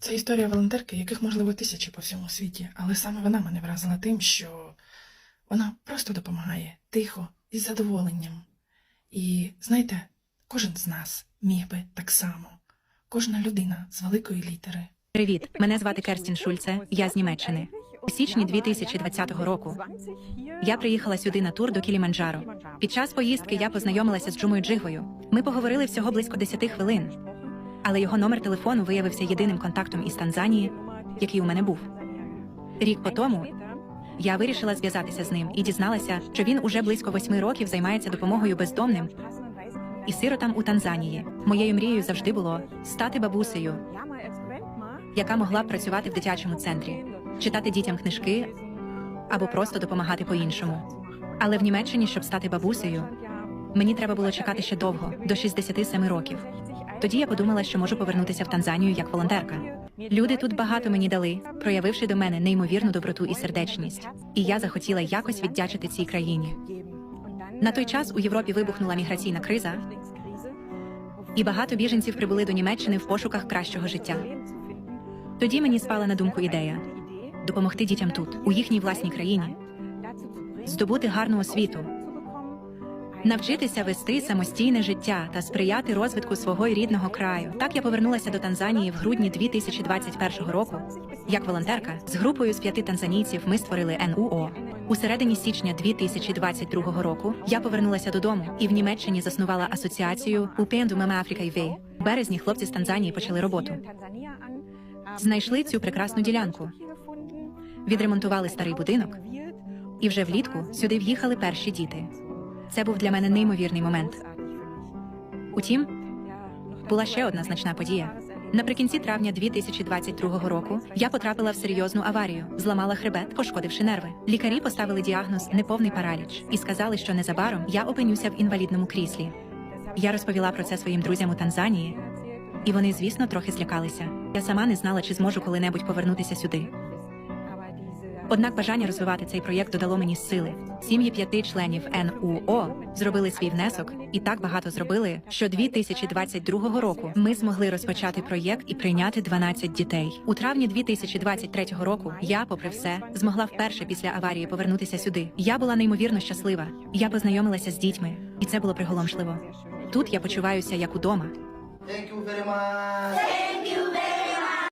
Це історія волонтерки, яких, можливо, тисячі по всьому світі, але саме вона мене вразила тим, що вона просто допомагає тихо і з задоволенням. І знаєте, кожен з нас міг би так само, кожна людина з великої літери. Привіт, мене звати Керстін Шульце. Я з Німеччини. У січні 2020 року я приїхала сюди на тур до Кіліманджаро. Під час поїздки я познайомилася з Джумою Джигвою. Ми поговорили всього близько 10 хвилин, але його номер телефону виявився єдиним контактом із Танзанії, який у мене був. Рік по тому я вирішила зв'язатися з ним і дізналася, що він уже близько восьми років займається допомогою бездомним і сиротам у Танзанії. Моєю мрією завжди було стати бабусею, яка могла б працювати в дитячому центрі, читати дітям книжки або просто допомагати по-іншому. Але в Німеччині, щоб стати бабусею, мені треба було чекати ще довго, до 67 років. Тоді я подумала, що можу повернутися в Танзанію як волонтерка. Люди тут багато мені дали, проявивши до мене неймовірну доброту і сердечність. І я захотіла якось віддячити цій країні. На той час у Європі вибухнула міграційна криза, і багато біженців прибули до Німеччини в пошуках кращого життя. Тоді мені спала на думку ідея допомогти дітям тут, у їхній власній країні, здобути гарну освіту, навчитися вести самостійне життя та сприяти розвитку свого рідного краю. Так я повернулася до Танзанії в грудні 2021 року. Як волонтерка з групою з п'яти танзанійців ми створили НУО. У середині січня 2022 року я повернулася додому і в Німеччині заснувала асоціацію Упенду Мама Африка. У березні хлопці з Танзанії почали роботу. Знайшли цю прекрасну ділянку, відремонтували старий будинок, і вже влітку сюди в'їхали перші діти. Це був для мене неймовірний момент. Утім, була ще одна значна подія. Наприкінці травня 2022 року я потрапила в серйозну аварію, зламала хребет, пошкодивши нерви. Лікарі поставили діагноз неповний параліч і сказали, що незабаром я опинюся в інвалідному кріслі. Я розповіла про це своїм друзям у Танзанії, і вони, звісно, трохи злякалися. Я сама не знала, чи зможу коли-небудь повернутися сюди. Однак бажання розвивати цей проєкт додало мені сили. Сім'ї п'яти членів НУО зробили свій внесок і так багато зробили, що 2022 року ми змогли розпочати проєкт і прийняти 12 дітей. У травні 2023 року я, попри все, змогла вперше після аварії повернутися сюди. Я була неймовірно щаслива. Я познайомилася з дітьми, і це було приголомшливо. Тут я почуваюся як удома. Thank you very much.